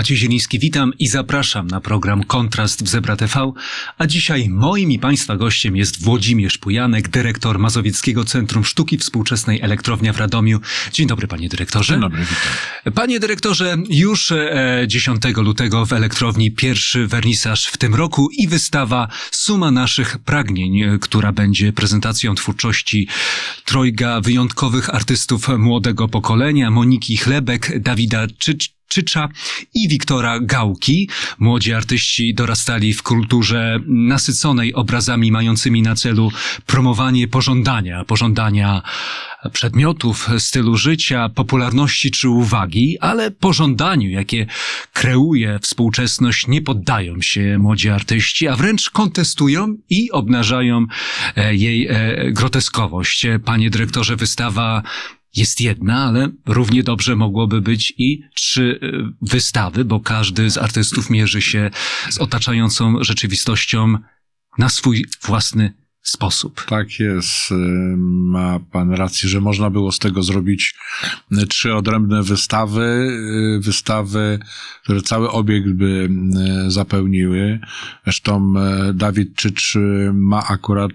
Maciej Zieliński, witam i zapraszam na program Kontrast w Zebra TV, a dzisiaj moim i Państwa gościem jest Włodzimierz Pujanek, dyrektor Mazowieckiego Centrum Sztuki Współczesnej Elektrownia w Radomiu. Dzień dobry, panie dyrektorze. Dzień dobry, witam. Panie dyrektorze, już e, 10 lutego w elektrowni pierwszy wernisaż w tym roku i wystawa Suma naszych pragnień, e, która będzie prezentacją twórczości trojga wyjątkowych artystów młodego pokolenia, Moniki Chlebek, Dawida Czycz, Czycza i Wiktora Gałki. Młodzi artyści dorastali w kulturze nasyconej obrazami mającymi na celu promowanie pożądania, pożądania przedmiotów, stylu życia, popularności czy uwagi, ale pożądaniu, jakie kreuje współczesność, nie poddają się młodzi artyści, a wręcz kontestują i obnażają e, jej e, groteskowość. Panie dyrektorze, wystawa jest jedna, ale równie dobrze mogłoby być i trzy y, wystawy, bo każdy z artystów mierzy się z otaczającą rzeczywistością na swój własny sposób. Tak jest. Ma pan rację, że można było z tego zrobić y, trzy odrębne wystawy. y, Wystawy, które cały obiekt by y, zapełniły. Zresztą Dawid Czycz ma akurat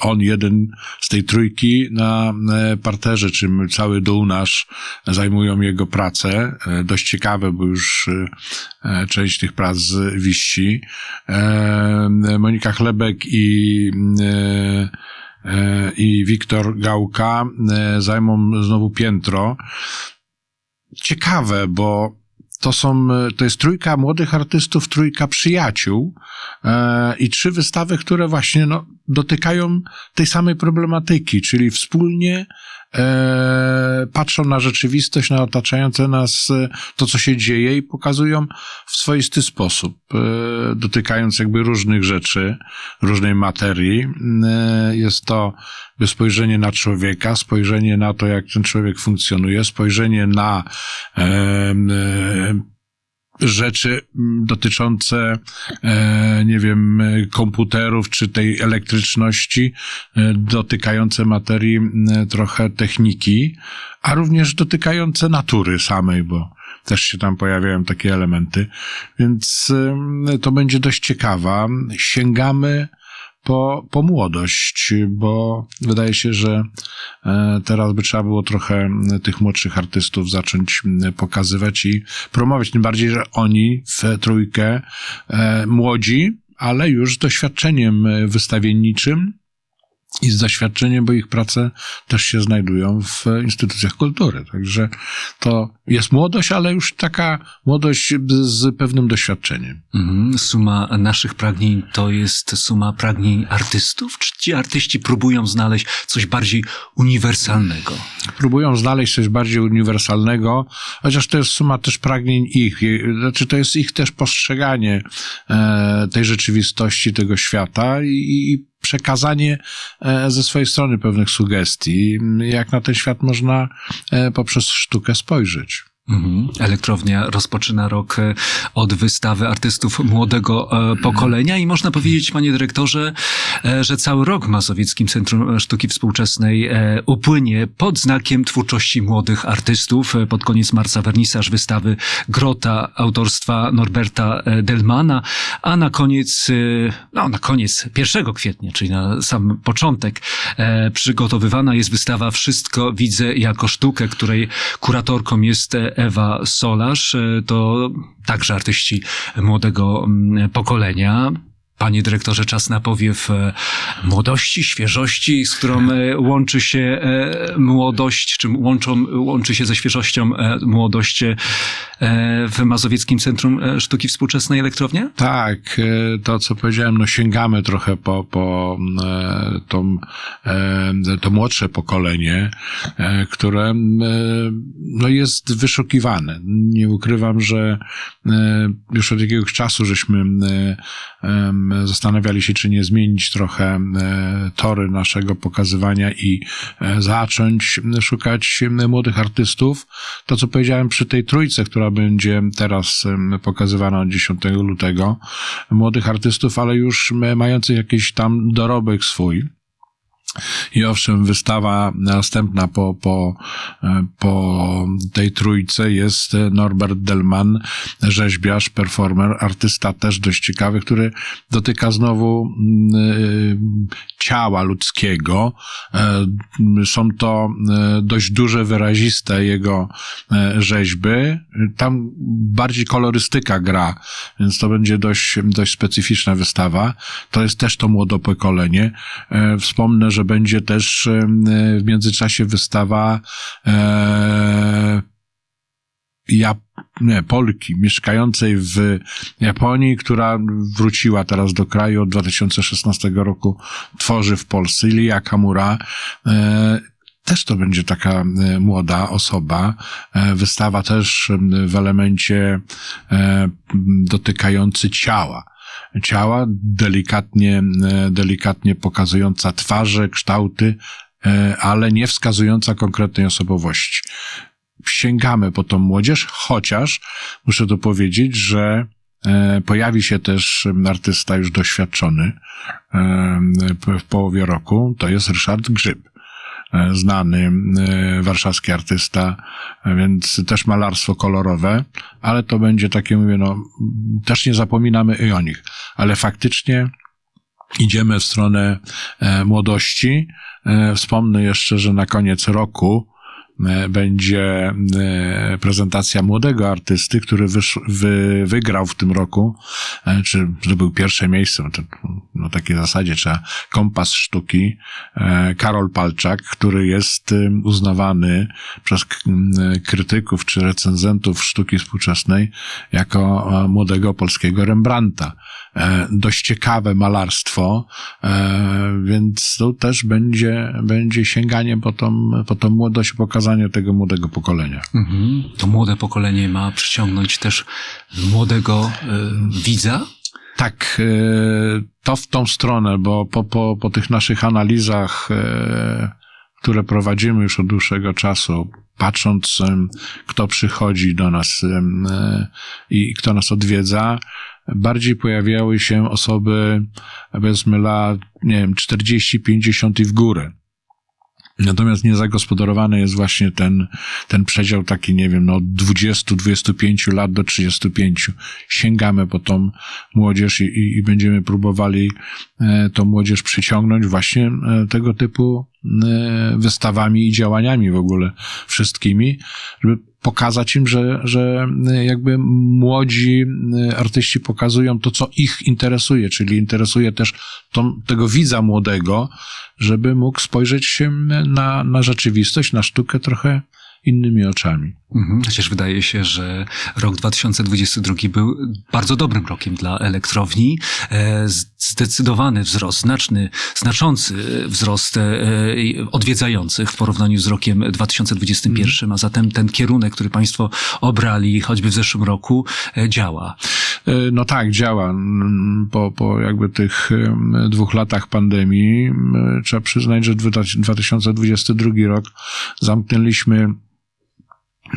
on jeden z tej trójki na parterze, czym cały dół nasz zajmują jego prace. Dość ciekawe, bo już część tych prac wisi. Monika Chlebek i i Wiktor Gałka e, zajmą znowu piętro. Ciekawe, bo to są, e, to jest trójka młodych artystów, trójka przyjaciół e, i trzy wystawy, które właśnie no, dotykają tej samej problematyki, czyli wspólnie e, patrzą na rzeczywistość, na otaczające nas e, to, co się dzieje i pokazują w swoisty sposób, e, dotykając jakby różnych rzeczy, różnej materii. Jest to spojrzenie na człowieka, spojrzenie na to, jak ten człowiek funkcjonuje, spojrzenie na rzeczy dotyczące, e, nie wiem, komputerów czy tej elektryczności, e, dotykające materii trochę techniki, a również dotykające natury samej, bo też się tam pojawiają takie elementy. Więc to będzie dość ciekawa. Sięgamy po, po młodość, bo wydaje się, że e, teraz by trzeba było trochę tych młodszych artystów zacząć pokazywać i promować. Tym bardziej, że oni w trójkę e, młodzi, ale już z doświadczeniem e, wystawienniczym i z doświadczeniem, bo ich prace też się znajdują w instytucjach kultury. Także to jest młodość, ale już taka młodość z pewnym doświadczeniem. Mhm. Suma naszych pragnień to jest suma pragnień artystów? Czy ci artyści próbują znaleźć coś bardziej uniwersalnego? próbują znaleźć coś bardziej uniwersalnego, chociaż to jest suma też pragnień ich. Znaczy, to jest ich też postrzeganie e, tej rzeczywistości, tego świata i przekazanie e, ze swojej strony pewnych sugestii, jak na ten świat można e, poprzez sztukę spojrzeć. Mhm. Elektrownia rozpoczyna rok e, od wystawy artystów młodego e, pokolenia i można powiedzieć, panie dyrektorze, e, że cały rok w Mazowieckim Centrum Sztuki Współczesnej upłynie pod znakiem twórczości młodych artystów. Pod koniec marca wernisaż wystawy Grota autorstwa Norberta Delmana, a na koniec, no na koniec 1 kwietnia, czyli na sam początek, przygotowywana jest wystawa Wszystko widzę jako sztukę, której kuratorką jest Ewa Solarz. E, To także artyści młodego mm, pokolenia. Panie dyrektorze, czas na powiew e, młodości, świeżości, z którą e, łączy się e, młodość, czy łączą, łączy się ze świeżością młodość w Mazowieckim Centrum Sztuki Współczesnej Elektrownia? Tak, to co powiedziałem, no sięgamy trochę po, po tą, to młodsze pokolenie, które no jest wyszukiwane. Nie ukrywam, że już od jakiegoś czasu żeśmy zastanawiali się, czy nie zmienić trochę tory naszego pokazywania i e, zacząć szukać młodych artystów. To, co powiedziałem przy tej trójce, która będzie teraz pokazywana od 10 lutego, młodych artystów, ale już mających jakiś tam dorobek swój. I owszem, wystawa następna po, po, e, po tej trójce jest Norbert Delman, rzeźbiarz, performer, artysta też dość ciekawy, który dotyka znowu mm, y, ciała ludzkiego. E, Są to e, dość duże, wyraziste jego e, rzeźby. Tam bardziej kolorystyka gra, więc to będzie dość, dość specyficzna wystawa. To jest też to młode pokolenie. E, Wspomnę, że będzie też e, w międzyczasie wystawa e, ja, nie, Polki mieszkającej w Japonii, która wróciła teraz do kraju od 2016 roku, tworzy w Polsce. Ilia Kamura. E, też to będzie taka e, młoda osoba. E, Wystawa też w elemencie dotykający ciała ciała, delikatnie, e, delikatnie pokazująca twarze, kształty, e, ale nie wskazująca konkretnej osobowości. Sięgamy po tą młodzież, chociaż muszę tu powiedzieć, że e, pojawi się też artysta już doświadczony w połowie roku, to jest Ryszard Grzyb znany e, warszawski artysta, e, więc też malarstwo kolorowe, ale to będzie takie, mówię, no, też nie zapominamy i o nich, ale faktycznie idziemy w stronę e, młodości. E, Wspomnę jeszcze, że na koniec roku e, będzie e, prezentacja młodego artysty, który wysz, wy, wygrał w tym roku, e, czy zdobył pierwsze miejsce, no na takiej zasadzie trzeba kompas sztuki, e, Karol Palczak, który jest e, uznawany przez krytyków czy recenzentów sztuki współczesnej jako e, młodego polskiego Rembrandta. E, Dość ciekawe malarstwo, e, więc to też będzie, będzie sięganie po tą, po tą młodość, pokazanie tego młodego pokolenia. Mhm. To młode pokolenie ma przyciągnąć też młodego e, widza? Tak, e, to w tą stronę, bo po, po, po tych naszych analizach, e, które prowadzimy już od dłuższego czasu, patrząc, kto przychodzi do nas i kto nas odwiedza, bardziej pojawiały się osoby, powiedzmy, lat, nie wiem, 40, 50 i w górę. Natomiast niezagospodarowany jest właśnie ten, ten przedział taki, nie wiem, no od 20-25 lat do 35. Sięgamy po tą młodzież i, i, i będziemy próbowali e, tą młodzież przyciągnąć właśnie e, tego typu wystawami i działaniami w ogóle wszystkimi, żeby pokazać im, że, że e, jakby młodzi e, artyści pokazują to, co ich interesuje, czyli interesuje też tego widza młodego, żeby mógł spojrzeć się na, na rzeczywistość, na sztukę trochę innymi oczami. Mhm. Chociaż wydaje się, że rok 2022 był bardzo dobrym rokiem dla elektrowni. E, Zdecydowany wzrost, znaczny, znaczący wzrost e, odwiedzających w porównaniu z rokiem 2021, a zatem ten kierunek, który Państwo obrali choćby w zeszłym roku, e, działa. E, No tak, działa. Po, po jakby tych dwóch latach pandemii trzeba przyznać, że dwa- 2022 rok zamknęliśmy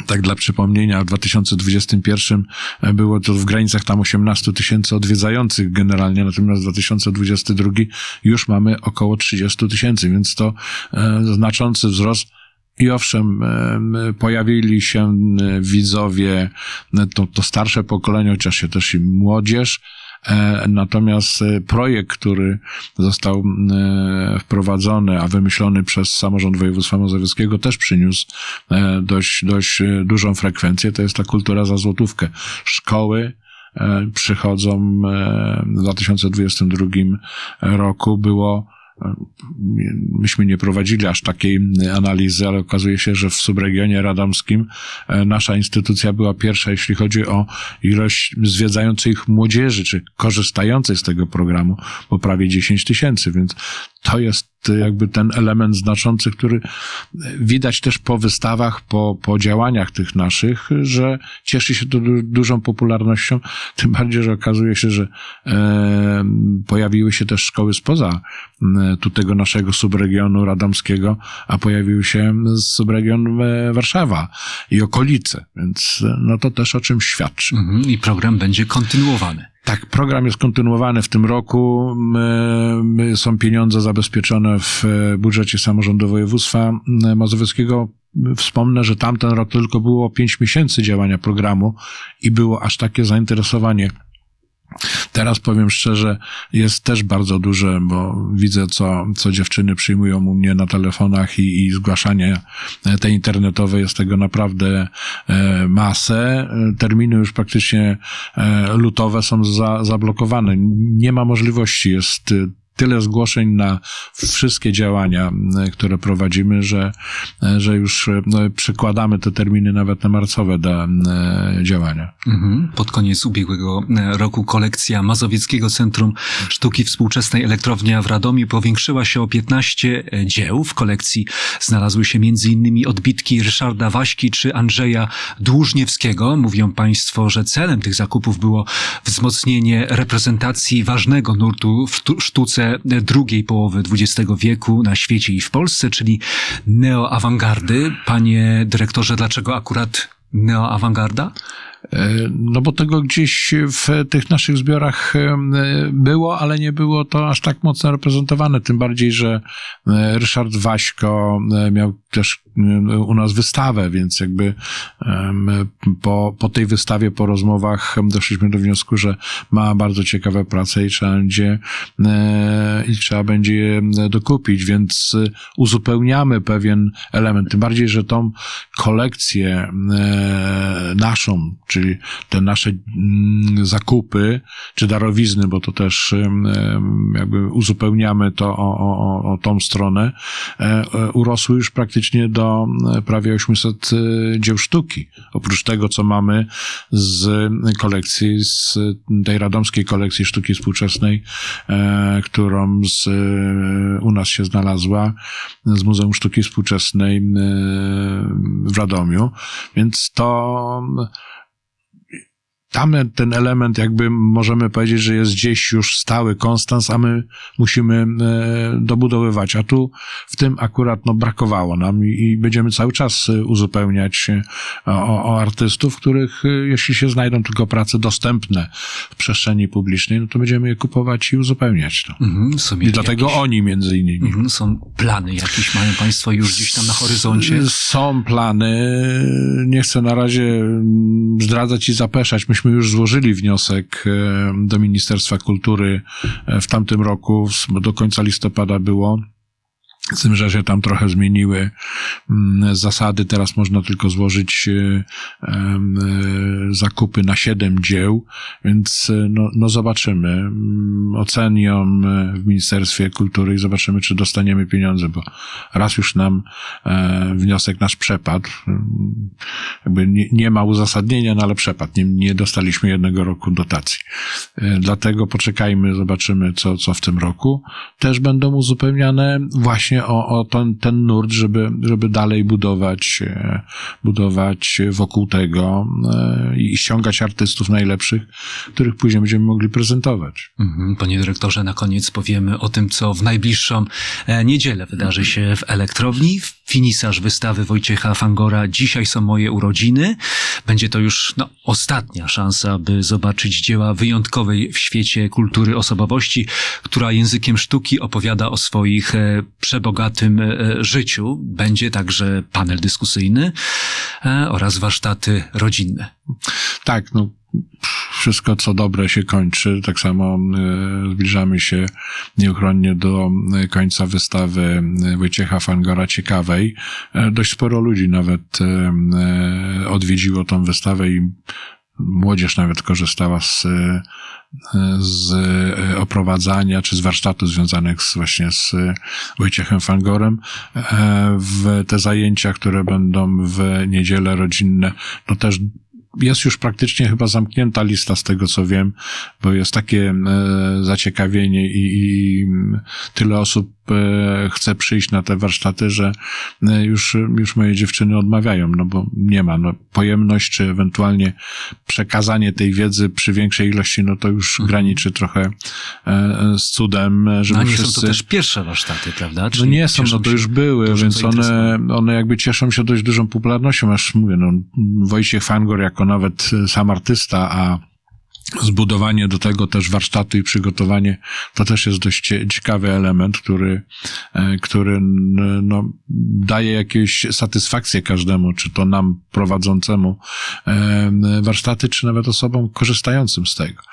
tak dla przypomnienia, w 2021 było to w granicach tam 18 tysięcy odwiedzających generalnie, natomiast w 2022 już mamy około 30 tysięcy, więc to e, znaczący wzrost. I owszem, em, pojawili się e, widzowie, e, to, to starsze pokolenie, chociaż się też i młodzież, E, Natomiast e, projekt, który został e, wprowadzony, a wymyślony przez samorząd województwa mazowieckiego też przyniósł e, dość, dość e, dużą frekwencję, to jest ta kultura za złotówkę. Szkoły e, przychodzą e, w 2022 roku było e, myśmy nie prowadzili aż takiej analizy, ale okazuje się, że w subregionie radomskim e, nasza instytucja była pierwsza, jeśli chodzi o ilość zwiedzających młodzieży, czy korzystającej z tego programu, bo prawie 10 tysięcy, więc to jest jakby ten element znaczący, który widać też po wystawach, po, po działaniach tych naszych, że cieszy się to du- dużą popularnością, tym bardziej, że okazuje się, że e, pojawiły się też szkoły spoza e, tu tego naszego subregionu radomskiego, a pojawił się subregion e, Warszawa i okolice, więc e, no to też o czymś świadczy. Mhm. I program będzie kontynuowany. Tak, program jest kontynuowany w tym roku. Są pieniądze zabezpieczone w e, budżecie samorządu województwa m, mazowieckiego. Wspomnę, że tamten rok tylko było 5 miesięcy działania programu i było aż takie zainteresowanie. Teraz powiem szczerze, jest też bardzo duże, bo widzę, co, co dziewczyny przyjmują u mnie na telefonach i, i zgłaszanie e, te internetowe jest tego naprawdę e, masę. Terminy już praktycznie e, lutowe są za, zablokowane. Nie ma możliwości, jest tyle zgłoszeń na wszystkie działania, które prowadzimy, że, że już no, przykładamy te terminy nawet na marcowe do działania. Mhm. Pod koniec ubiegłego roku kolekcja Mazowieckiego Centrum Sztuki Współczesnej Elektrownia w Radomiu powiększyła się o 15 dzieł. W kolekcji znalazły się m.in. odbitki Ryszarda Waśki czy Andrzeja Dłużniewskiego. Mówią Państwo, że celem tych zakupów było wzmocnienie reprezentacji ważnego nurtu w tu- sztuce drugiej połowy XX wieku na świecie i w Polsce, czyli neoawangardy. Panie dyrektorze, dlaczego akurat neoawangarda? E, No bo tego gdzieś w tych naszych zbiorach e, było, ale nie było to aż tak mocno reprezentowane. Tym bardziej, że e, Ryszard Waśko miał też u nas wystawę, więc jakby po, po tej wystawie, po rozmowach doszliśmy do wniosku, że ma bardzo ciekawe prace i trzeba będzie, e, i trzeba będzie je dokupić, więc uzupełniamy pewien element. Tym bardziej, że tą kolekcję e, naszą, czyli te nasze mm, zakupy, czy darowizny, bo to też jakby uzupełniamy to o, o, o- tą stronę, e, urosły już praktycznie do e, prawie 800 e, dzieł sztuki. Oprócz tego, co mamy z kolekcji, z tej radomskiej kolekcji sztuki współczesnej, e, którą z, u nas się znalazła, z Muzeum Sztuki Współczesnej w Radomiu. Więc to tam ten element jakby możemy powiedzieć, że jest gdzieś już stały konstans, a my musimy e, dobudowywać. A tu w tym akurat no, brakowało nam i, będziemy cały czas e, uzupełniać e, o, o artystów, których jeśli się znajdą tylko prace dostępne w przestrzeni publicznej, no to będziemy je kupować i uzupełniać to. Mhm, są I dlatego jakieś- oni między innymi. Mhm, Są plany jakieś, mają Państwo już gdzieś tam na horyzoncie? Są plany. Nie chcę na razie mm, zdradzać i zapeszać. Myśmy już złożyli wniosek e, do Ministerstwa Kultury e, w tamtym roku, do końca listopada było. Z tym, że się tam trochę zmieniły mm, zasady. Teraz można tylko złożyć e, e, zakupy na siedem dzieł, więc e, no, no zobaczymy. Mm, Ocenią w Ministerstwie Kultury i zobaczymy, czy dostaniemy pieniądze, bo raz już nam wniosek nasz przepadł. Mm, Jakby nie, nie ma uzasadnienia, no ale przepadł. Nie, nie dostaliśmy jednego roku dotacji. Dlatego poczekajmy, zobaczymy, co, co w tym roku. Też będą uzupełniane właśnie o, o ten, ten nurt, żeby, żeby dalej budować, e, budować wokół tego e, i ściągać artystów najlepszych, których później będziemy mogli prezentować. Mhm, Panie dyrektorze, na koniec powiemy o tym, co w najbliższą e, niedzielę wydarzy się w elektrowni. Finisarz wystawy Wojciecha Fangora Dzisiaj są moje urodziny. Będzie to już no, ostatnia szansa, by zobaczyć dzieła wyjątkowej w świecie kultury osobowości, która językiem sztuki opowiada o swoich e, przebogatym e, życiu. Będzie także panel dyskusyjny e, oraz warsztaty rodzinne. Tak, no, wszystko co dobre się kończy. Tak samo e, zbliżamy się nieuchronnie do końca wystawy Wojciecha Fangora Ciekawej. Dość sporo ludzi nawet odwiedziło tą wystawę i młodzież nawet korzystała z, z e, oprowadzania czy z warsztatu związanych z, właśnie z e, Wojciechem Fangorem. E, W te zajęcia, które będą w niedzielę rodzinne, no też jest już praktycznie chyba zamknięta lista z tego, co wiem, bo jest takie zaciekawienie i, i tyle osób chce przyjść na te warsztaty, że e, już, już moje dziewczyny odmawiają, no bo nie ma, no pojemność, czy ewentualnie przekazanie tej wiedzy przy większej ilości, no to już graniczy trochę e, z cudem, e, żeby No nie wszyscy... są to też pierwsze warsztaty, prawda? No Czyli nie są, no to już były, więc one, one jakby cieszą się dość dużą popularnością, aż mówię, no Wojciech Fangor jako nawet e, sam artysta, a zbudowanie do tego też warsztatu i przygotowanie, to też jest dość cie- ciekawy element, który, e, który no, daje jakieś satysfakcję każdemu, czy to nam prowadzącemu e, warsztaty, czy nawet osobom korzystającym z tego.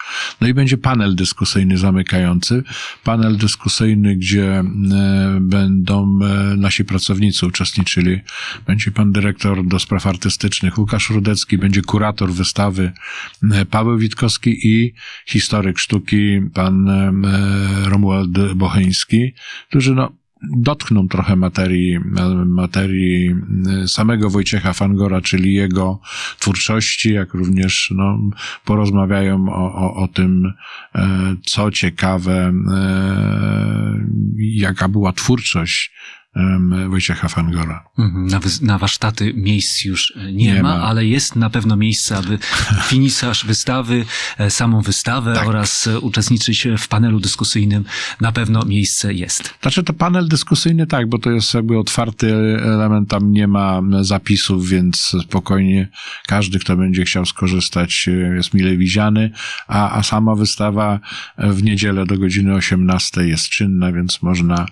No i będzie panel dyskusyjny zamykający. Panel dyskusyjny, gdzie e, będą nasi pracownicy uczestniczyli. Będzie pan dyrektor do spraw artystycznych Łukasz Rudecki, będzie kurator wystawy Paweł Witkowski i historyk sztuki pan e, Romuald Bocheński, którzy no, dotkną trochę materii, materii e, samego Wojciecha Fangora, czyli jego twórczości, jak również no, porozmawiają o, o, o tym, e, co ciekawe, jaka była twórczość Wojciecha Fangora. Mhm, Na, na warsztaty miejsc już e, nie, Nie ma, ma. ale jest na pewno miejsce, aby finisaż wystawy, e, samą wystawę Tak. oraz e, uczestniczyć w panelu dyskusyjnym. Na pewno miejsce jest. Znaczy to panel dyskusyjny tak, bo to jest jakby otwarty element, tam nie ma zapisów, więc spokojnie każdy, kto będzie chciał skorzystać jest mile widziany, a, a sama wystawa w niedzielę do godziny 18 jest czynna, więc można,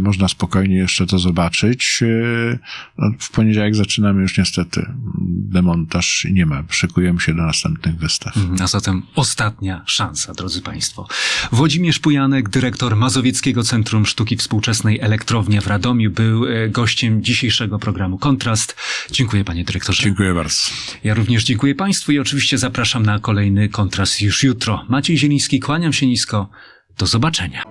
można spokojnie jeszcze to zobaczyć. E, no, W poniedziałek zaczynamy już niestety demontaż i nie ma, szykujemy się do następnych wystaw. Mhm, A zatem ostatnia szansa, drodzy Państwo. Włodzimierz Pujanek, dyrektor Mazowieckiego Centrum Sztuki Współczesnej Elektrownia w Radomiu, był e, gościem dzisiejszego programu Kontrast. Dziękuję panie dyrektorze. Dziękuję bardzo. Ja również dziękuję Państwu i oczywiście zapraszam na kolejny kontrast już jutro. Maciej Zieliński, kłaniam się nisko. Do zobaczenia.